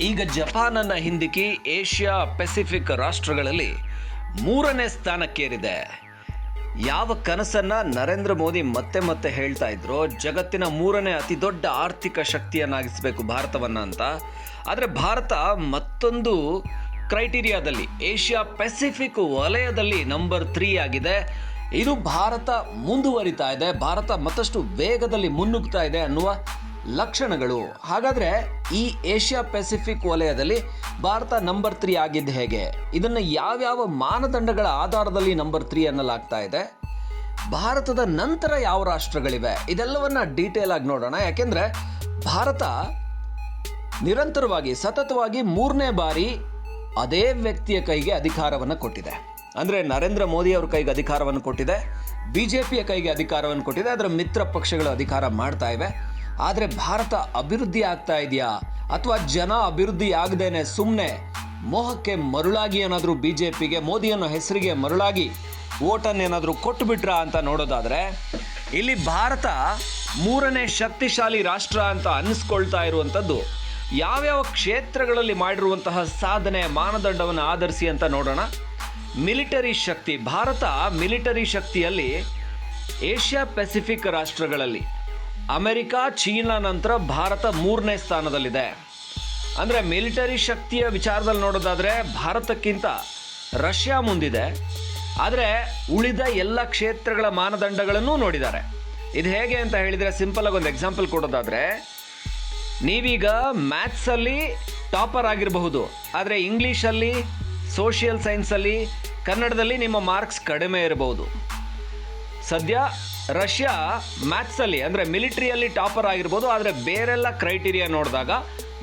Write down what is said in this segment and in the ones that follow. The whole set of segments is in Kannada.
ಈಗ ಜಪಾನನ್ನ ಹಿಂದಿಕ್ಕಿ ಏಷ್ಯಾ ಪೆಸಿಫಿಕ್ ರಾಷ್ಟ್ರಗಳಲ್ಲಿ ಮೂರನೇ ಸ್ಥಾನಕ್ಕೇರಿದೆ. ಯಾವ ಕನಸನ್ನ ನರೇಂದ್ರ ಮೋದಿ ಮತ್ತೆ ಮತ್ತೆ ಹೇಳ್ತಾ ಇದ್ರು, ಜಗತ್ತಿನ ಮೂರನೇ ಅತಿ ದೊಡ್ಡ ಆರ್ಥಿಕ ಶಕ್ತಿಯನ್ನಾಗಿಸಬೇಕು ಭಾರತವನ್ನ ಅಂತ. ಆದರೆ ಭಾರತ ಮತ್ತೊಂದು ಕ್ರೈಟೀರಿಯಾದಲ್ಲಿ, ಏಷ್ಯಾ ಪೆಸಿಫಿಕ್ ವಲಯದಲ್ಲಿ ನಂಬರ್ ತ್ರೀ ಆಗಿದೆ. ಇದು ಭಾರತ ಮುಂದುವರಿತಾ ಇದೆ. ಭಾರತ ಮತ್ತಷ್ಟು ವೇಗದಲ್ಲಿ ಮುನ್ನುಗ್ತಾ ಇದೆ ಅನ್ನುವ ಲಕ್ಷಣಗಳು. ಹಾಗಾದರೆ ಈ ಏಷ್ಯಾ ಪೆಸಿಫಿಕ್ ವಲಯದಲ್ಲಿ ಭಾರತ ನಂಬರ್ ತ್ರೀ ಆಗಿದ್ದು ಹೇಗೆ? ಇದನ್ನು ಯಾವ್ಯಾವ ಮಾನದಂಡಗಳ ಆಧಾರದಲ್ಲಿ ನಂಬರ್ ತ್ರೀ ಅನ್ನಲಾಗ್ತಾ ಇದೆ? ಭಾರತದ ನಂತರ ಯಾವ ರಾಷ್ಟ್ರಗಳಿವೆ? ಇದೆಲ್ಲವನ್ನು ಡೀಟೇಲ್ ಆಗಿ ನೋಡೋಣ. ಯಾಕೆಂದರೆ ಭಾರತ ನಿರಂತರವಾಗಿ, ಸತತವಾಗಿ ಮೂರನೇ ಬಾರಿ ಅದೇ ವ್ಯಕ್ತಿಯ ಕೈಗೆ ಅಧಿಕಾರವನ್ನು ಕೊಟ್ಟಿದೆ. ಅಂದರೆ ನರೇಂದ್ರ ಮೋದಿ ಅವರ ಕೈಗೆ ಅಧಿಕಾರವನ್ನು ಕೊಟ್ಟಿದೆ ಬಿ ಜೆ ಪಿಯ ಕೈಗೆ ಅಧಿಕಾರವನ್ನು ಕೊಟ್ಟಿದೆ, ಅದರ ಮಿತ್ರ ಪಕ್ಷಗಳು ಅಧಿಕಾರ ಮಾಡ್ತಾ ಇವೆ. ಆದರೆ ಭಾರತ ಅಭಿವೃದ್ಧಿ ಆಗ್ತಾ ಇದೆಯಾ? ಅಥವಾ ಜನ ಅಭಿವೃದ್ಧಿ ಆಗದೇನೆ ಸುಮ್ಮನೆ ಮೋಹಕ್ಕೆ ಮರುಳಾಗಿ ಏನಾದರೂ ಬಿ ಜೆ ಪಿಗೆ ಮೋದಿ ಅನ್ನೋ ಹೆಸರಿಗೆ ಮರುಳಾಗಿ ಓಟನ್ನು ಏನಾದರೂ ಕೊಟ್ಟುಬಿಟ್ರಾ ಅಂತ ನೋಡೋದಾದರೆ, ಇಲ್ಲಿ ಭಾರತ ಮೂರನೇ ಶಕ್ತಿಶಾಲಿ ರಾಷ್ಟ್ರ ಅಂತ ಅನ್ನಿಸ್ಕೊಳ್ತಾ ಇರುವಂಥದ್ದು. ಯಾವ್ಯಾವ ಕ್ಷೇತ್ರಗಳಲ್ಲಿ ಮಾಡಿರುವಂತಹ ಸಾಧನೆ ಮಾನದಂಡವನ್ನು ಆಧರಿಸಿ ಅಂತ ನೋಡೋಣ. ಮಿಲಿಟರಿ ಶಕ್ತಿ, ಭಾರತ ಮಿಲಿಟರಿ ಶಕ್ತಿಯಲ್ಲಿ ಏಷ್ಯಾ ಪೆಸಿಫಿಕ್ ರಾಷ್ಟ್ರಗಳಲ್ಲಿ. ಅಮೆರಿಕ, ಚೀನಾ ನಂತರ ಭಾರತ ಮೂರನೇ ಸ್ಥಾನದಲ್ಲಿದೆ. ಅಂದರೆ ಮಿಲಿಟರಿ ಶಕ್ತಿಯ ವಿಚಾರದಲ್ಲಿ ನೋಡೋದಾದರೆ ಭಾರತಕ್ಕಿಂತ ರಷ್ಯಾ ಮುಂದಿದೆ. ಆದರೆ ಉಳಿದ ಎಲ್ಲ ಕ್ಷೇತ್ರಗಳ ಮಾನದಂಡಗಳನ್ನು ನೋಡಿದ್ದಾರೆ. ಇದು ಹೇಗೆ ಅಂತ ಹೇಳಿದರೆ ಸಿಂಪಲಾಗಿ ಒಂದು ಎಕ್ಸಾಂಪಲ್ ಕೊಡೋದಾದರೆ, ನೀವೀಗ ಮ್ಯಾಥ್ಸಲ್ಲಿ ಟಾಪರ್ ಆಗಿರಬಹುದು. ಆದರೆ ಇಂಗ್ಲೀಷಲ್ಲಿ ಸೋಷಿಯಲ್ ಸೈನ್ಸಲ್ಲಿ ಕನ್ನಡದಲ್ಲಿ ನಿಮ್ಮ ಮಾರ್ಕ್ಸ್ ಕಡಿಮೆ ಇರಬಹುದು. ಸದ್ಯ ರಷ್ಯಾ ಮ್ಯಾಥ್ಸಲ್ಲಿ ಅಂದರೆ ಮಿಲಿಟ್ರಿಯಲ್ಲಿ ಟಾಪರ್ ಆಗಿರ್ಬೋದು, ಆದರೆ ಬೇರೆಲ್ಲ ಕ್ರೈಟೀರಿಯಾ ನೋಡಿದಾಗ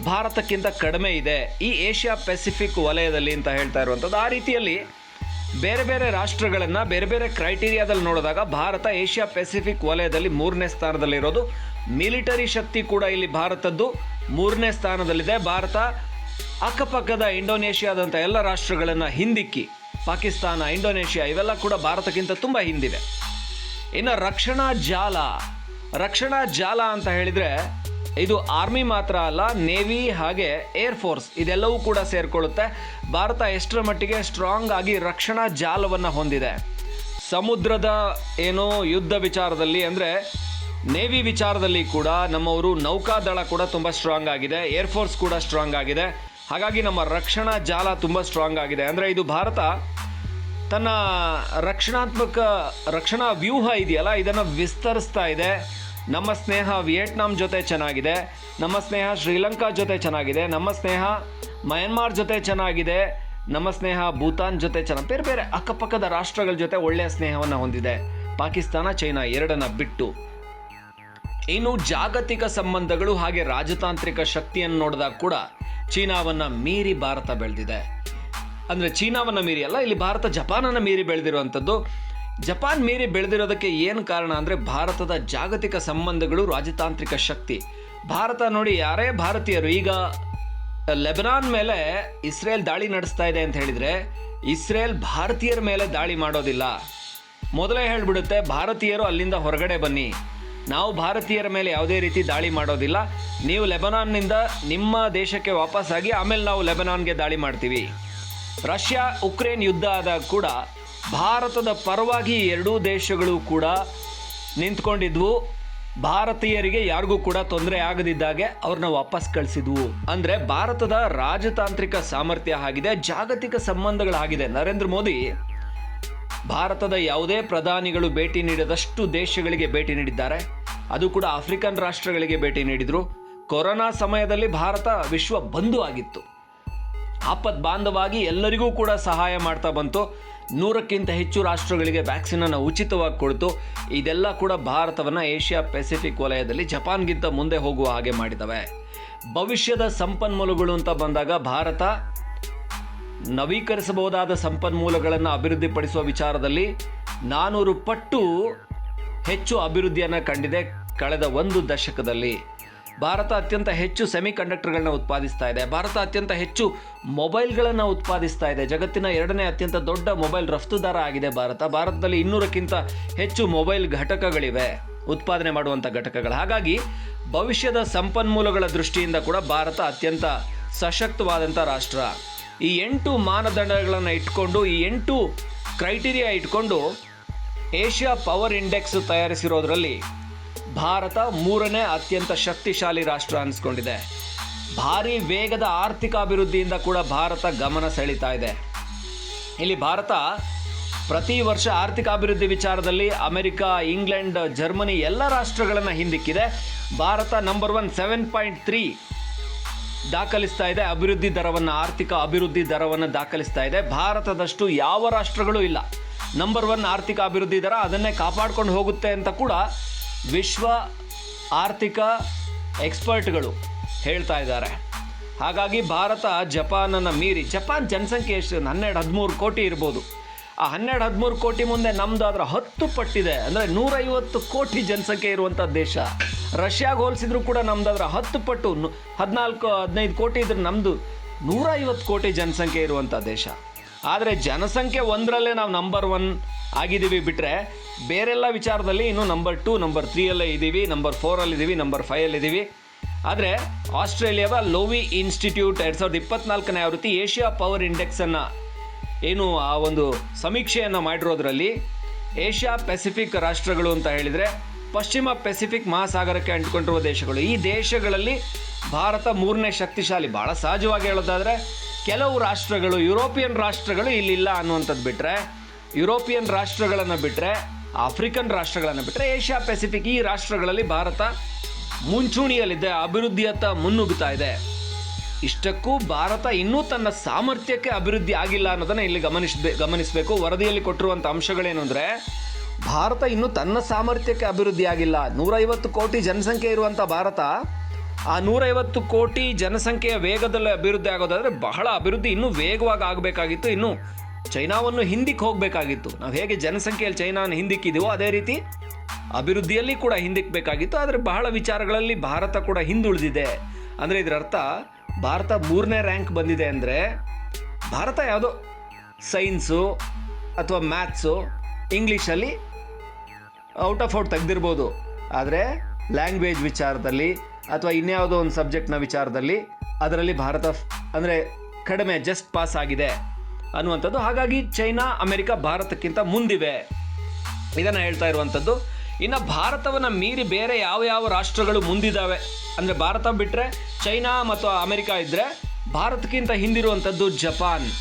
ಭಾರತಕ್ಕಿಂತ ಕಡಿಮೆ ಇದೆ. ಈ ಏಷ್ಯಾ ಪೆಸಿಫಿಕ್ ವಲಯದಲ್ಲಿ ಅಂತ ಹೇಳ್ತಾ ಇರುವಂಥದ್ದು. ಆ ರೀತಿಯಲ್ಲಿ ಬೇರೆ ಬೇರೆ ರಾಷ್ಟ್ರಗಳನ್ನು, ಬೇರೆ ಬೇರೆ ಕ್ರೈಟೀರಿಯಾದಲ್ಲಿ ನೋಡಿದಾಗ ಭಾರತ ಏಷ್ಯಾ ಪೆಸಿಫಿಕ್ ವಲಯದಲ್ಲಿ ಮೂರನೇ ಸ್ಥಾನದಲ್ಲಿರೋದು ಮಿಲಿಟರಿ ಶಕ್ತಿ ಕೂಡ ಇಲ್ಲಿ ಭಾರತದ್ದು ಮೂರನೇ ಸ್ಥಾನದಲ್ಲಿದೆ. ಭಾರತ ಅಕ್ಕಪಕ್ಕದ ಇಂಡೋನೇಷ್ಯಾದಂಥ ಎಲ್ಲ ರಾಷ್ಟ್ರಗಳನ್ನು ಹಿಂದಿಕ್ಕಿ, ಪಾಕಿಸ್ತಾನ, ಇಂಡೋನೇಷ್ಯಾ, ಇವೆಲ್ಲ ಕೂಡ ಭಾರತಕ್ಕಿಂತ ತುಂಬ ಹಿಂದಿವೆ ಇನ್ನು ರಕ್ಷಣಾ ಜಾಲ. ರಕ್ಷಣಾ ಜಾಲ ಅಂತ ಹೇಳಿದರೆ ಇದು ಆರ್ಮಿ ಮಾತ್ರ ಅಲ್ಲ, ನೇವಿ ಹಾಗೆ ಏರ್ ಫೋರ್ಸ್ ಇದೆಲ್ಲವೂ ಕೂಡ ಸೇರಿಕೊಳ್ಳುತ್ತೆ. ಭಾರತ ಎಷ್ಟರ ಮಟ್ಟಿಗೆ ಸ್ಟ್ರಾಂಗ್ ಆಗಿ ರಕ್ಷಣಾ ಜಾಲವನ್ನು ಹೊಂದಿದೆ. ಸಮುದ್ರದ ಏನು ಯುದ್ಧ ವಿಚಾರದಲ್ಲಿ ಅಂದರೆ ನೇವಿ ವಿಚಾರದಲ್ಲಿ ಕೂಡ ನಮ್ಮವರು ನೌಕಾದಳ ಕೂಡ ತುಂಬ ಸ್ಟ್ರಾಂಗ್ ಆಗಿದೆ, ಏರ್ ಫೋರ್ಸ್ ಕೂಡ ಸ್ಟ್ರಾಂಗ್ ಆಗಿದೆ. ಹಾಗಾಗಿ ನಮ್ಮ ರಕ್ಷಣಾ ಜಾಲ ತುಂಬ ಸ್ಟ್ರಾಂಗ್ ಆಗಿದೆ. ಅಂದರೆ ಇದು ಭಾರತ ತನ್ನ ರಕ್ಷಣಾತ್ಮಕ ರಕ್ಷಣಾ ವ್ಯೂಹ ಇದೆಯಲ್ಲ, ಇದನ್ನು ವಿಸ್ತರಿಸ್ತಾ ಇದೆ. ನಮ್ಮ ಸ್ನೇಹ ವಿಯೆಟ್ನಾಂ ಜೊತೆ ಚೆನ್ನಾಗಿದೆ, ನಮ್ಮ ಸ್ನೇಹ ಶ್ರೀಲಂಕಾ ಜೊತೆ ಚೆನ್ನಾಗಿದೆ, ನಮ್ಮ ಸ್ನೇಹ ಮಯನ್ಮಾರ್ ಜೊತೆ ಚೆನ್ನಾಗಿದೆ, ನಮ್ಮ ಸ್ನೇಹ ಭೂತಾನ್ ಜೊತೆ ಚೆನ್ನಾಗಿ, ಬೇರೆ ಬೇರೆ ಅಕ್ಕಪಕ್ಕದ ರಾಷ್ಟ್ರಗಳ ಜೊತೆ ಒಳ್ಳೆಯ ಸ್ನೇಹವನ್ನು ಹೊಂದಿದೆ. ಪಾಕಿಸ್ತಾನ, ಚೈನಾ ಎರಡನ್ನ ಬಿಟ್ಟು. ಇನ್ನು ಜಾಗತಿಕ ಸಂಬಂಧಗಳು ಹಾಗೆ ರಾಜತಾಂತ್ರಿಕ ಶಕ್ತಿಯನ್ನು ನೋಡಿದಾಗ ಕೂಡ ಚೀನಾವನ್ನು ಮೀರಿ ಭಾರತ ಬೆಳೆದಿದೆ. ಅಂದರೆ ಚೀನಾವನ್ನ ಮೀರಿ ಅಲ್ಲ, ಇಲ್ಲಿ ಭಾರತ ಜಪಾನನ್ನು ಮೀರಿ ಬೆಳೆದಿರುವಂಥದ್ದು. ಜಪಾನ್ ಮೀರಿ ಬೆಳೆದಿರೋದಕ್ಕೆ ಏನು ಕಾರಣ ಅಂದರೆ ಭಾರತದ ಜಾಗತಿಕ ಸಂಬಂಧಗಳು ರಾಜತಾಂತ್ರಿಕ ಶಕ್ತಿ. ಭಾರತ ನೋಡಿ, ಯಾರೇ ಭಾರತೀಯರು, ಈಗ ಲೆಬನಾನ್ ಮೇಲೆ ಇಸ್ರೇಲ್ ದಾಳಿ ನಡೆಸ್ತಾ ಇದೆ ಅಂತ ಹೇಳಿದರೆ, ಇಸ್ರೇಲ್ ಭಾರತೀಯರ ಮೇಲೆ ದಾಳಿ ಮಾಡೋದಿಲ್ಲ. ಮೊದಲೇ ಹೇಳಿಬಿಡುತ್ತೆ, ಭಾರತೀಯರು ಅಲ್ಲಿಂದ ಹೊರಗಡೆ ಬನ್ನಿ. ನಾವು ಭಾರತೀಯರ ಮೇಲೆ ಯಾವುದೇ ರೀತಿ ದಾಳಿ ಮಾಡೋದಿಲ್ಲ. ನೀವು ಲೆಬನಾನ್ನಿಂದ ನಿಮ್ಮ ದೇಶಕ್ಕೆ ವಾಪಸ್ಸಾಗಿ ಆಮೇಲೆ ನಾವು ಲೆಬನಾನ್ಗೆ ದಾಳಿ ಮಾಡ್ತೀವಿ. ರಷ್ಯಾ ಉಕ್ರೇನ್ ಯುದ್ಧ ಆದಾಗ ಕೂಡ ಭಾರತದ ಪರವಾಗಿ ಎರಡೂ ದೇಶಗಳು ಕೂಡ ನಿಂತ್ಕೊಂಡಿದ್ವು. ಭಾರತೀಯರಿಗೆ ಯಾರಿಗೂ ಕೂಡ ತೊಂದರೆ ಆಗದಿದ್ದಾಗೆ ಅವ್ರನ್ನ ವಾಪಸ್ ಕಳಿಸಿದ್ವು. ಅಂದರೆ ಭಾರತದ ರಾಜತಾಂತ್ರಿಕ ಸಾಮರ್ಥ್ಯ ಆಗಿದೆ, ಜಾಗತಿಕ ಸಂಬಂಧಗಳಾಗಿದೆ. ನರೇಂದ್ರ ಮೋದಿ, ಭಾರತದ ಯಾವುದೇ ಪ್ರಧಾನಿಗಳು ಭೇಟಿ ನೀಡದಷ್ಟು ದೇಶಗಳಿಗೆ ಭೇಟಿ ನೀಡಿದ್ದಾರೆ. ಅದು ಕೂಡ ಆಫ್ರಿಕನ್ ರಾಷ್ಟ್ರಗಳಿಗೆ ಭೇಟಿ ನೀಡಿದರು. ಕೊರೋನಾ ಸಮಯದಲ್ಲಿ ಭಾರತ ವಿಶ್ವ ಬಂಧು ಆಗಿತ್ತು. ಆಪತ್ ಬಾಂಧವಾಗಿ ಎಲ್ಲರಿಗೂ ಕೂಡ ಸಹಾಯ ಮಾಡ್ತಾ ಬಂತು. ನೂರಕ್ಕಿಂತ ಹೆಚ್ಚು ರಾಷ್ಟ್ರಗಳಿಗೆ ವ್ಯಾಕ್ಸಿನನ್ನು ಉಚಿತವಾಗಿ ಕೊಡ್ತು. ಇದೆಲ್ಲ ಕೂಡ ಭಾರತವನ್ನು ಏಷ್ಯಾ ಪೆಸಿಫಿಕ್ ವಲಯದಲ್ಲಿ ಜಪಾನ್ಗಿಂತ ಮುಂದೆ ಹೋಗುವ ಹಾಗೆ ಮಾಡಿದವೆ. ಭವಿಷ್ಯದ ಸಂಪನ್ಮೂಲಗಳು ಅಂತ ಬಂದಾಗ ಭಾರತ ನವೀಕರಿಸಬಹುದಾದ ಸಂಪನ್ಮೂಲಗಳನ್ನು ಅಭಿವೃದ್ಧಿಪಡಿಸುವ ವಿಚಾರದಲ್ಲಿ ನಾನೂರು ಪಟ್ಟು ಹೆಚ್ಚು ಅಭಿವೃದ್ಧಿಯನ್ನು ಕಂಡಿದೆ ಕಳೆದ ಒಂದು ದಶಕದಲ್ಲಿ. ಭಾರತ ಅತ್ಯಂತ ಹೆಚ್ಚು ಸೆಮಿ ಕಂಡಕ್ಟರ್ಗಳನ್ನ ಉತ್ಪಾದಿಸ್ತಾ ಇದೆ. ಭಾರತ ಅತ್ಯಂತ ಹೆಚ್ಚು ಮೊಬೈಲ್ಗಳನ್ನು ಉತ್ಪಾದಿಸ್ತಾ ಇದೆ. ಜಗತ್ತಿನ ಎರಡನೇ ಅತ್ಯಂತ ದೊಡ್ಡ ಮೊಬೈಲ್ ರಫ್ತುದಾರ ಆಗಿದೆ ಭಾರತ. ಭಾರತದಲ್ಲಿ ಇನ್ನೂರಕ್ಕಿಂತ ಹೆಚ್ಚು ಮೊಬೈಲ್ ಘಟಕಗಳಿವೆ. ಉತ್ಪಾದನೆ ಮಾಡುವಂಥ ಘಟಕಗಳು. ಹಾಗಾಗಿ ಭವಿಷ್ಯದ ಸಂಪನ್ಮೂಲಗಳ ದೃಷ್ಟಿಯಿಂದ ಕೂಡ ಭಾರತ ಅತ್ಯಂತ ಸಶಕ್ತವಾದಂಥ ರಾಷ್ಟ್ರ. ಈ ಎಂಟು ಮಾನದಂಡಗಳನ್ನು ಇಟ್ಕೊಂಡು, ಈ ಎಂಟು ಕ್ರೈಟೀರಿಯಾ ಇಟ್ಕೊಂಡು ಏಷ್ಯಾ ಪವರ್ ಇಂಡೆಕ್ಸ್ ತಯಾರಿಸಿರೋದ್ರಲ್ಲಿ ಭಾರತ ಮೂರನೇ ಅತ್ಯಂತ ಶಕ್ತಿಶಾಲಿ ರಾಷ್ಟ್ರ ಅನಿಸ್ಕೊಂಡಿದೆ. ಭಾರಿ ವೇಗದ ಆರ್ಥಿಕ ಅಭಿವೃದ್ಧಿಯಿಂದ ಕೂಡ ಭಾರತ ಗಮನ ಸೆಳೀತಾ ಇದೆ. ಇಲ್ಲಿ ಭಾರತ ಪ್ರತಿ ವರ್ಷ ಆರ್ಥಿಕ ಅಭಿವೃದ್ಧಿ ವಿಚಾರದಲ್ಲಿ ಅಮೆರಿಕ, ಇಂಗ್ಲೆಂಡ್, ಜರ್ಮನಿ ಎಲ್ಲ ರಾಷ್ಟ್ರಗಳನ್ನು ಹಿಂದಿಕ್ಕಿದೆ. Bharat number one seven point three ದಾಖಲಿಸ್ತಾ ಇದೆ. ಅಭಿವೃದ್ಧಿ ದರವನ್ನು, ಆರ್ಥಿಕ ಅಭಿವೃದ್ಧಿ ದರವನ್ನು ದಾಖಲಿಸ್ತಾ ಇದೆ. ಭಾರತದಷ್ಟು ಯಾವ ರಾಷ್ಟ್ರಗಳು ಇಲ್ಲ. ನಂಬರ್ ಒನ್ ಆರ್ಥಿಕ ಅಭಿವೃದ್ಧಿ ದರ ಅದನ್ನೇ ಕಾಪಾಡ್ಕೊಂಡು ಹೋಗುತ್ತೆ ಅಂತ ಕೂಡ ವಿಶ್ವ ಆರ್ಥಿಕ ಎಕ್ಸ್ಪರ್ಟ್ಗಳು ಹೇಳ್ತಾ ಇದ್ದಾರೆ. ಹಾಗಾಗಿ ಭಾರತ ಜಪಾನನ್ನು ಮೀರಿ, ಜಪಾನ್ ಜನಸಂಖ್ಯೆ ಎಷ್ಟು? ಹನ್ನೆರಡು, ಹದಿಮೂರು ಕೋಟಿ ಇರ್ಬೋದು. ಆ ಹನ್ನೆರಡು, ಹದಿಮೂರು ಕೋಟಿ ಮುಂದೆ ನಮ್ಮದು ಅದರ ಹತ್ತು ಪಟ್ಟಿದೆ. ಅಂದರೆ ನೂರೈವತ್ತು ಕೋಟಿ ಜನಸಂಖ್ಯೆ ಇರುವಂಥ ದೇಶ. ರಷ್ಯಾಗೆ ಹೋಲಿಸಿದ್ರು ಕೂಡ ನಮ್ದು ಅದರ ಹತ್ತು ಪಟ್ಟು. ಹದಿನಾಲ್ಕು, ಹದಿನೈದು ಕೋಟಿ ಇದ್ರೆ ನಮ್ಮದು ನೂರೈವತ್ತು ಕೋಟಿ ಜನಸಂಖ್ಯೆ ಇರುವಂಥ ದೇಶ. ಆದರೆ ಜನಸಂಖ್ಯೆ ಒಂದರಲ್ಲೇ ನಾವು ನಂಬರ್ ಒನ್ ಆಗಿದ್ದೀವಿ ಬಿಟ್ಟರೆ ಬೇರೆಲ್ಲ ವಿಚಾರದಲ್ಲಿ ಇನ್ನು ನಂಬರ್ ಟೂ ನಂಬರ್ ತ್ರೀಯಲ್ಲೇ ಇದ್ದೀವಿ ನಂಬರ್ ಫೋರಲ್ಲಿದ್ದೀವಿ ನಂಬರ್ ಫೈವಲ್ಲಿದ್ದೀವಿ ಆದರೆ ಆಸ್ಟ್ರೇಲಿಯಾದ ಲೋವಿ ಇನ್ಸ್ಟಿಟ್ಯೂಟ್ ಎರಡು ಸಾವಿರದ ಇಪ್ಪತ್ನಾಲ್ಕನೇ ಆವೃತ್ತಿ ಏಷ್ಯಾ ಪವರ್ ಇಂಡೆಕ್ಸನ್ನು ಏನು ಆ ಒಂದು ಸಮೀಕ್ಷೆಯನ್ನು ಮಾಡಿರೋದ್ರಲ್ಲಿ ಏಷ್ಯಾ ಪೆಸಿಫಿಕ್ ರಾಷ್ಟ್ರಗಳು ಅಂತ ಹೇಳಿದರೆ ಪಶ್ಚಿಮ ಪೆಸಿಫಿಕ್ ಮಹಾಸಾಗರಕ್ಕೆ ಅಂಟಿಕೊಂಡಿರುವ ದೇಶಗಳು. ಈ ದೇಶಗಳಲ್ಲಿ ಭಾರತ ಮೂರನೇ ಶಕ್ತಿಶಾಲಿ. ಭಾಳ ಸಹಜವಾಗಿ ಹೇಳೋದಾದರೆ ಕೆಲವು ರಾಷ್ಟ್ರಗಳು, ಯುರೋಪಿಯನ್ ರಾಷ್ಟ್ರಗಳು ಇಲ್ಲಿಲ್ಲ ಅನ್ನುವಂಥದ್ದು ಬಿಟ್ಟರೆ ಯುರೋಪಿಯನ್ ರಾಷ್ಟ್ರಗಳನ್ನು ಬಿಟ್ಟರೆ ಆಫ್ರಿಕನ್ ರಾಷ್ಟ್ರಗಳನ್ನು ಬಿಟ್ಟರೆ ಏಷ್ಯಾ ಪೆಸಿಫಿಕ್ ಈ ರಾಷ್ಟ್ರಗಳಲ್ಲಿ ಭಾರತ ಮುಂಚೂಣಿಯಲ್ಲಿದೆ, ಅಭಿವೃದ್ಧಿಯತ್ತ ಮುನ್ನುಗ್ಗುತ್ತಾ ಇದೆ. ಇಷ್ಟಕ್ಕೂ ಭಾರತ ಇನ್ನೂ ತನ್ನ ಸಾಮರ್ಥ್ಯಕ್ಕೆ ಅಭಿವೃದ್ಧಿ ಆಗಿಲ್ಲ ಅನ್ನೋದನ್ನ ಇಲ್ಲಿ ಗಮನಿಸಬೇ ಗಮನಿಸಬೇಕು. ವರದಿಯಲ್ಲಿ ಕೊಟ್ಟಿರುವಂಥ ಅಂಶಗಳೇನು ಅಂದರೆ, ಭಾರತ ಇನ್ನೂ ತನ್ನ ಸಾಮರ್ಥ್ಯಕ್ಕೆ ಅಭಿವೃದ್ಧಿ ಆಗಿಲ್ಲ. ನೂರೈವತ್ತು ಕೋಟಿ ಜನಸಂಖ್ಯೆ ಇರುವಂಥ ಭಾರತ, ಆ ನೂರೈವತ್ತು ಕೋಟಿ ಜನಸಂಖ್ಯೆಯ ವೇಗದಲ್ಲಿ ಅಭಿವೃದ್ಧಿ ಆಗೋದಾದರೆ ಬಹಳ ಅಭಿವೃದ್ಧಿ ಇನ್ನೂ ವೇಗವಾಗಿ ಆಗಬೇಕಾಗಿತ್ತು. ಇನ್ನು ಚೈನಾವನ್ನು ಹಿಂದಿಕ್ಕೆ ಹೋಗಬೇಕಾಗಿತ್ತು. ನಾವು ಹೇಗೆ ಜನಸಂಖ್ಯೆಯಲ್ಲಿ ಚೈನಾನ ಹಿಂದಿಕ್ಕಿದೀವೋ ಅದೇ ರೀತಿ ಅಭಿವೃದ್ಧಿಯಲ್ಲಿ ಕೂಡ ಹಿಂದಿಕ್ಕಬೇಕಾಗಿತ್ತು ಆದರೆ ಬಹಳ ವಿಚಾರಗಳಲ್ಲಿ ಭಾರತ ಕೂಡ ಹಿಂದುಳಿದಿದೆ. ಅಂದರೆ ಇದರ ಅರ್ಥ ಭಾರತ ಮೂರನೇ ರ್ಯಾಂಕ್ ಬಂದಿದೆ ಅಂದರೆ ಭಾರತ ಯಾವುದೋ ಸೈನ್ಸು ಅಥವಾ ಮ್ಯಾಥ್ಸು ಇಂಗ್ಲೀಷಲ್ಲಿ ಔಟ್ ಆಫ್ ಔಟ್ ತೆಗೆದಿರ್ಬೋದು. ಆದರೆ ಲ್ಯಾಂಗ್ವೇಜ್ ವಿಚಾರದಲ್ಲಿ ಅಥವಾ ಇನ್ಯಾವುದೋ ಒಂದು ಸಬ್ಜೆಕ್ಟ್ನ ವಿಚಾರದಲ್ಲಿ ಅದರಲ್ಲಿ ಭಾರತ ಅಂದರೆ ಕಡಿಮೆ, ಜಸ್ಟ್ ಪಾಸ್ ಆಗಿದೆ. ಅನ್ನುವಂಥದ್ದು. ಹಾಗಾಗಿ ಚೈನಾ, ಅಮೆರಿಕ, ಭಾರತಕ್ಕಿಂತ ಮುಂದಿವೆ. ಇದನ್ನು ಹೇಳ್ತಾ ಇರುವಂಥದ್ದು. ಇನ್ನು ಭಾರತವನ್ನು ಮೀರಿ ಬೇರೆ ಯಾವ ಯಾವ ರಾಷ್ಟ್ರಗಳು ಮುಂದಿದ್ದಾವೆ ಅಂದರೆ ಭಾರತ ಬಿಟ್ಟರೆ ಚೈನಾ ಮತ್ತು ಅಮೆರಿಕ ಇದ್ದರೆ ಭಾರತಕ್ಕಿಂತ ಹಿಂದಿರುವಂಥದ್ದು ಜಪಾನ್.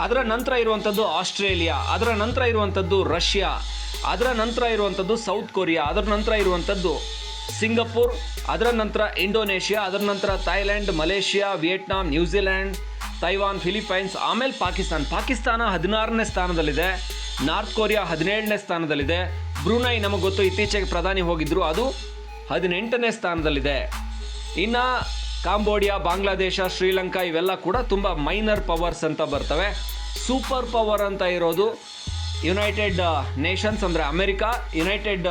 ಅದರ ನಂತರ ಇರುವಂಥದ್ದು ಆಸ್ಟ್ರೇಲಿಯಾ. ಅದರ ನಂತರ ಇರುವಂಥದ್ದು ರಷ್ಯಾ. ಅದರ ನಂತರ ಇರುವಂಥದ್ದು ಸೌತ್ ಕೊರಿಯಾ. ಅದರ ನಂತರ ಇರುವಂಥದ್ದು ಸಿಂಗಪುರ್. ಅದರ ನಂತರ ಇಂಡೋನೇಷ್ಯಾ. ಅದರ ನಂತರ Thailand Malaysia, Vietnam, New Zealand. Taiwan Philippines ಆಮೇಲೆ ಪಾಕಿಸ್ತಾನ. ಪಾಕಿಸ್ತಾನ ಹದಿನಾರನೇ ಸ್ಥಾನದಲ್ಲಿದೆ. ನಾರ್ತ್ ಕೊರಿಯಾ ಹದಿನೇಳನೇ ಸ್ಥಾನದಲ್ಲಿದೆ. ಬ್ರೂನೈ ನಮಗೆ ಗೊತ್ತು, ಇತ್ತೀಚೆಗೆ ಪ್ರಧಾನಿ ಹೋಗಿದ್ರು. ಅದು ಹದಿನೆಂಟನೇ ಸ್ಥಾನದಲ್ಲಿದೆ. ಇನ್ನು ಕಾಂಬೋಡಿಯಾ, ಬಾಂಗ್ಲಾದೇಶ, ಶ್ರೀಲಂಕಾ ಇವೆಲ್ಲ ಕೂಡ ತುಂಬ ಮೈನರ್ ಪವರ್ಸ್ ಅಂತ ಬರ್ತವೆ. ಸೂಪರ್ ಪವರ್ ಅಂತ ಇರೋದು ಯುನೈಟೆಡ್ ನೇಷನ್ಸ್ ಅಂದರೆ ಅಮೆರಿಕ, ಯುನೈಟೆಡ್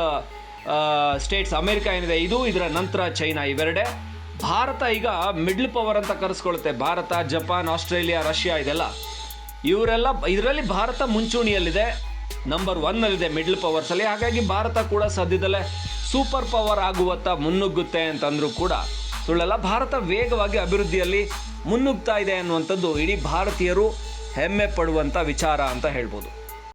ಸ್ಟೇಟ್ಸ್ ಅಮೆರಿಕ ಏನಿದೆ, ಇದು ಇದರ ನಂತರ ಚೈನಾ ಇವೆರಡೆ. ಭಾರತ ಈಗ ಮಿಡ್ಲ್ ಪವರ್ ಅಂತ ಕರೆಸ್ಕೊಳ್ಳುತ್ತೆ. ಭಾರತ, ಜಪಾನ್, ಆಸ್ಟ್ರೇಲಿಯಾ, ರಷ್ಯಾ ಇದೆಲ್ಲ. ಇವರೆಲ್ಲ ಇದರಲ್ಲಿ ಭಾರತ ಮುಂಚೂಣಿಯಲ್ಲಿದೆ. ನಂಬರ್ ಒನ್ನಲ್ಲಿದೆ ಮಿಡ್ಲ್ ಪವರ್ಸಲ್ಲಿ ಹಾಗಾಗಿ ಭಾರತ ಕೂಡ ಸದ್ಯದಲ್ಲೇ ಸೂಪರ್ ಪವರ್ ಆಗುವತ್ತ ಮುನ್ನುಗ್ಗುತ್ತೆ ಅಂತಂದ್ರೂ ಕೂಡ ಸುಳ್ಳಲ್ಲ. ಭಾರತ ವೇಗವಾಗಿ ಅಭಿವೃದ್ಧಿಯಲ್ಲಿ ಮುನ್ನುಗ್ತಾ ಇದೆ ಅನ್ನುವಂಥದ್ದು ಇಡೀ ಭಾರತೀಯರು ಹೆಮ್ಮೆ ಪಡುವಂಥ ವಿಚಾರ ಅಂತ ಹೇಳ್ಬೋದು.